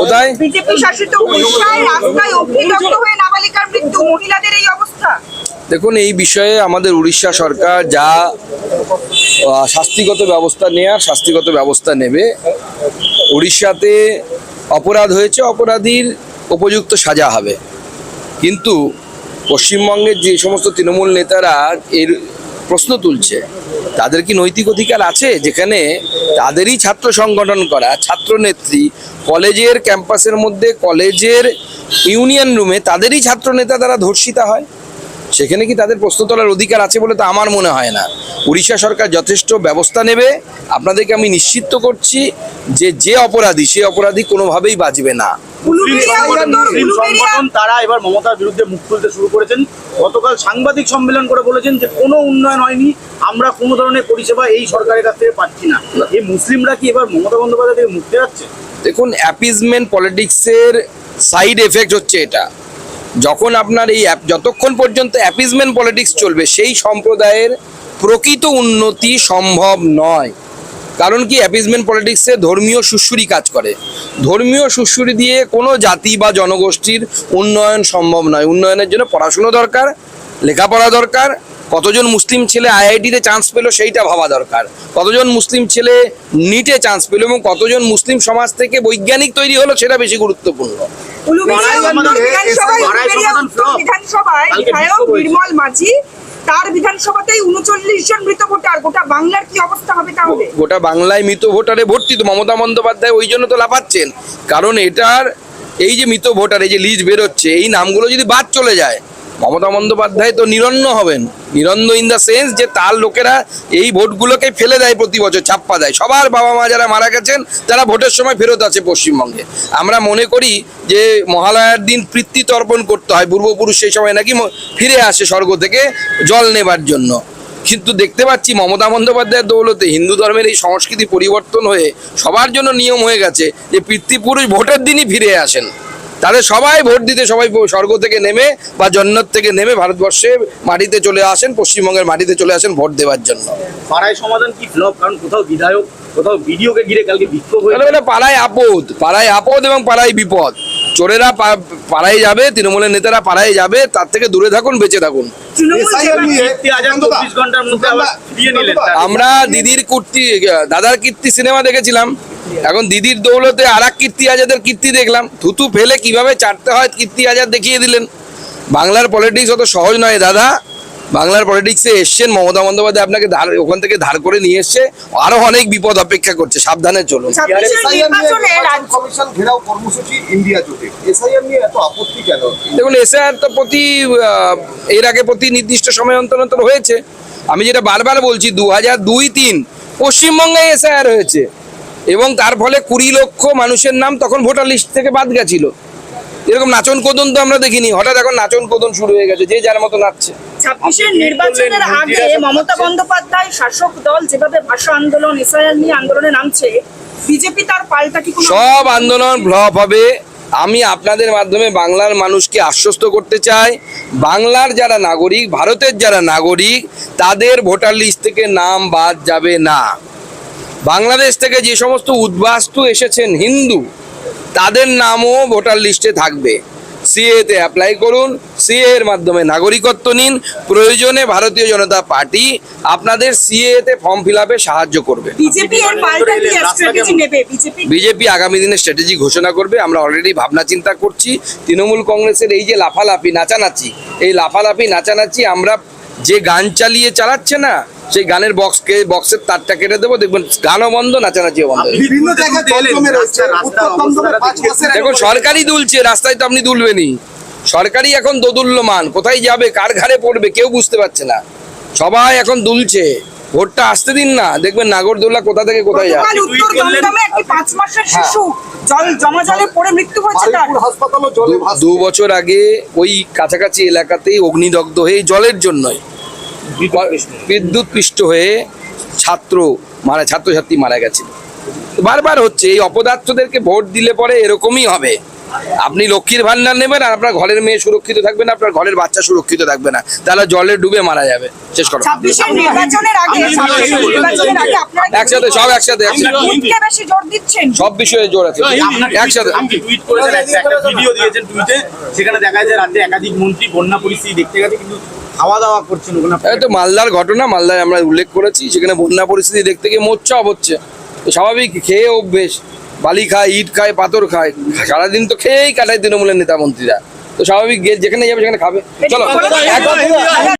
কোথায়? বিজেপি শাসিত উড়িষ্যায় রাস্তায় অগ্নিদগ্ধ হয়ে নাবালিকার মৃত্যু মহিলাদের এই অবস্থা? দেখুন এই বিষয়ে আমাদের উড়িষ্যা সরকার যা শাস্তিগত ব্যবস্থা নেওয়ার শাস্তিগত ব্যবস্থা নেবে। উড়িষ্যাতে অপরাধ হয়েছে অপরাধীর উপযুক্ত সাজা হবে। কিন্তু পশ্চিমবঙ্গের যে সমস্ত তৃণমূল নেতারা এর প্রশ্ন তুলছে তাদের কি নৈতিক অধিকার আছে? যেখানে তাদেরই ছাত্র সংগঠন করা, ছাত্র নেত্রী, কলেজের ক্যাম্পাসের মধ্যে, কলেজের ইউনিয়ন রুমে তাদেরই ছাত্র নেতা দ্বারা ধর্ষিতা হয়? সেখানে কি তাদের প্রশ্ন তোলার অধিকার আছে বলে তো আমার মনে হয় না। উড়িষ্যা সরকার যথেষ্ট ব্যবস্থা নেবে। আপনাদেরকে আমি নিশ্চিত করছি যে যে অপরাধী, সে অপরাধী কোনোভাবেই বাঁচবে না। মুসলিম সংগঠন তারা এবার মমতার বিরুদ্ধে মুখ খুলতে শুরু করেছেন। গতকাল সাংবাদিক সম্মেলন করে বলেছেন যে কোনো উন্নয়ন হয়নি আমরা কোনো ধরনের পরিষেবা এই সরকারের কাছ থেকে পাচ্ছি না। এই মুসলিমরা কি এবার মমতা বন্দ্যোপাধ্যায় থেকে মুক্তি যাচ্ছে দেখুন অ্যাপিজমেন্ট পলিটিক্সের সাইড এফেক্ট হচ্ছে এটা। যখন আপনার এই যতক্ষণ পর্যন্ত অ্যাপিজমেন্ট পলিটিক্স চলবে সেই সম্প্রদায়ের প্রকৃত উন্নতি সম্ভব নয়। কারণ কি অ্যাপিজমেন্ট পলিটিক্সে ধর্মীয় সুশ্রুরি কাজ করে। ধর্মীয় সুশ্রুরি দিয়ে কোনো জাতি বা জনগোষ্ঠীর উন্নয়ন সম্ভব নয়। উন্নয়নের জন্য পড়াশুনো দরকার লেখাপড়া দরকার কতজন মুসলিম ছেলে আইআইটিতে চান্স পেল সেইটা ভাবা দরকার। কতজন মুসলিম ছেলে নিটে চান্স পেল এবং কতজন মুসলিম সমাজ থেকে বৈজ্ঞানিক তৈরি হলো সেটা বেশি গুরুত্বপূর্ণ। বিধানসভায় বিধায়ক নির্মল মাঝি তার বিধানসভাতেই উনচল্লিশ জন মৃত ভোটার, গোটা বাংলার কি অবস্থা হবে তাহলে? গোটা বাংলায় মৃত ভোটারে ভর্তি তো মমতা বন্দ্যোপাধ্যায় ওই জন্য তো লাফাচ্ছেন। কারণ এটার, এই যে মৃত ভোটার, এই যে লিস্ট বেরোচ্ছে, এই নামগুলো যদি বাদ চলে যায় মমতা বন্দ্যোপাধ্যায় তো নিরন্ন হবেন। নিরন্ন ইন দ্য সেন্স যে তার লোকেরা এই ভোটগুলোকে ফেলে দেয় প্রতি বছর ছাপ্পা দেয়। সবার বাবা মা যারা মারা গেছেন, তারা ভোটের সময় ফেরত আছে পশ্চিমবঙ্গে। আমরা মনে করি যে মহালয়ার দিন প্রীতি তর্পণ করতে হয়, পূর্বপুরুষ সেই সময় নাকি ফিরে আসে স্বর্গ থেকে জল নেবার জন্য। কিন্তু দেখতে পাচ্ছি মমতা বন্দ্যোপাধ্যায়ের দৌলতে হিন্দু ধর্মের এই সংস্কৃতি পরিবর্তন হয়ে সবার জন্য নিয়ম হয়ে গেছে যে পিতৃপুরুষ ভোটের দিনই ফিরে আসেন। তাদের সবাই ভোট দিতে সবাই স্বর্গ থেকে নেমে বা জন্নত থেকে নেমে ভারতবর্ষে মাটিতে চলে আসেন পশ্চিমবঙ্গের মাটিতে চলে আসেন ভোট দেওয়ার জন্য। পাড়ায় সমাধান কি ফ্লপ? কারণ কোথাও বিধায়ক কোথাও ভিডিওকে ঘিরে কালকে বিক্ষোভ মানে পাড়ায় আপদ পাড়ায় আপদ এবং পাড়ায় বিপদ। চোরেরা পা- পাড়ায় যাবে তৃণমূলের নেতারা পাড়ায় যাবে তার থেকে দূরে থাকুন বেঁচে থাকুন। আমরা দিদির কুর্তি দাদার কীর্তি সিনেমা দেখেছিলাম। এখন দিদির দৌলতে আর এক কীর্তি আজাদের কীর্তি দেখলাম। থুতু ফেলে কীভাবে চাটতে হয় কীর্তি আজাদ দেখিয়ে দিলেন। বাংলার পলিটিক্স অত সহজ নয় দাদা। বাংলার পলিটিক্সে এসছেন মমতা বন্দ্যোপাধ্যায় আপনাকে ধার ওখান থেকে ধার করে নিয়ে এসছে। আরও অনেক বিপদ অপেক্ষা করছে সাবধানে চলুন। দেখুন এসআইআর তো প্রতি এর আগে প্রতি নির্দিষ্ট সময় অন্তর অন্তর হয়েছে। আমি যেটা বারবার বলছি দু হাজার দুই তিন পশ্চিমবঙ্গে এসআইআর হয়েছে। এবং তার ফলে কুড়ি লক্ষ মানুষের নাম তখন ভোটার লিস্ট থেকে বাদ গেছিল। এরকম নাচন কোদন তো আমরা দেখিনি। হঠাৎ এখন নাচন কোদন শুরু হয়ে গেছে যে যার মতো নাচছে। ছাব্বিশের নির্বাচনের আগে মমতা বন্দ্যোপাধ্যায় শাসক দল যেভাবে ভাষা আন্দোলন এসআইআর নিয়ে আন্দোলনে নামছে বিজেপি তার পাল্টা কি সব আন্দোলন ফ্লপ হবে। আমি আপনাদের মাধ্যমে বাংলার মানুষকে আশ্বস্ত করতে চাই। বাংলার যারা নাগরিক ভারতের যারা নাগরিক তাদের ভোটার লিস্ট থেকে নাম বাদ যাবে না। বাংলাদেশ থেকে যে সমস্ত উদ্বাস্তু এসেছেন হিন্দু তাদের নামও ভোটার লিস্টে থাকবে। সিএতে অ্যাপ্লাই করুন সিএ এর মাধ্যমে নাগরিকত্ব নিন প্রয়োজনে ভারতীয় জনতা পার্টি আপনাদের সিএ তে ফর্ম ফিল আপে সাহায্য করবে। বিজেপি এর পাল্টা কি রাস্তা স্ট্র্যাটেজি কেমন? নেবে? বিজেপি? বিজেপি আগামী দিনে স্ট্র্যাটেজি ঘোষণা করবে আমরা অলরেডি ভাবনা চিন্তা করছি। তৃণমূল কংগ্রেসের এই যে লাফালাফি নাচানাচি এই লাফালাফি নাচানাচি আমরা যে গান চালিয়ে চালাচ্ছে না সেই গানের বক্সকে বক্সের তারটা কেটে দেবো দেখবেন গানও বন্ধ নাচানাচিও বন্ধ। দেখুন। সরকারি দুলছে রাস্তায় তো আপনি দুলবেনই। সরকারি এখন দোদুল্যমান কোথায় যাবে কার ঘাড়ে পড়বে কেউ বুঝতে পারছে না। সবাই এখন দুলছে ভোটটা আসতে দিন না। দেখবেন নাগরদোল্লা কোথা থেকে কোথায় হাসপাতালও জলে দু- বছর আগে ওই কাছাকাছি এলাকাতেই অগ্নিদগ্ধ হয়ে জলের জন্যই বিদ্যুৎ পৃষ্ঠ। হয়ে ছাত্র মারা ছাত্রছাত্রী মারা গেছিল বারবার হচ্ছে এই অপদার্থদেরকে ভোট দিলে পরে এরকমই হবে। আপনি লক্ষ্মীর ভান্ডার নেবেন আর আপনার ঘরের মেয়ে সুরক্ষিত থাকবে না আপনার ঘরের বাচ্চা সুরক্ষিত থাকবে না। তাহলে জলে ডুবে মারা যাবে। শেষ করো। একসাথে সব একসাথে একসাথে। ভোটকে বেশি জোর দিচ্ছেন? সব বিষয়ে জোর আছে। একসাথে। আপনি টুইট করেছেন একটা একটা ভিডিও দিয়েছেন টুইটে সেখানে দেখা যায় রাজ্যে একাধিক মন্ত্রী বন্যা পরিস্থিতি দেখতে গেছে কিন্তু খাওয়া দাওয়া করছেন ওখানে? তো মালদার ঘটনা মালদায় আমরা উল্লেখ করেছি সেখানে বন্যা পরিস্থিতি দেখতে গিয়ে মোচ্ছাপ হচ্ছে। তো স্বাভাবিক খেয়ে অভ্যেস বালি খায় ইট খায় পাথর খায় সারাদিন তো খেয়েই কাটায় তৃণমূলের নেতা মন্ত্রীরা। তো স্বাভাবিক যেখানে যাবে সেখানে খাবে। চলো। একদম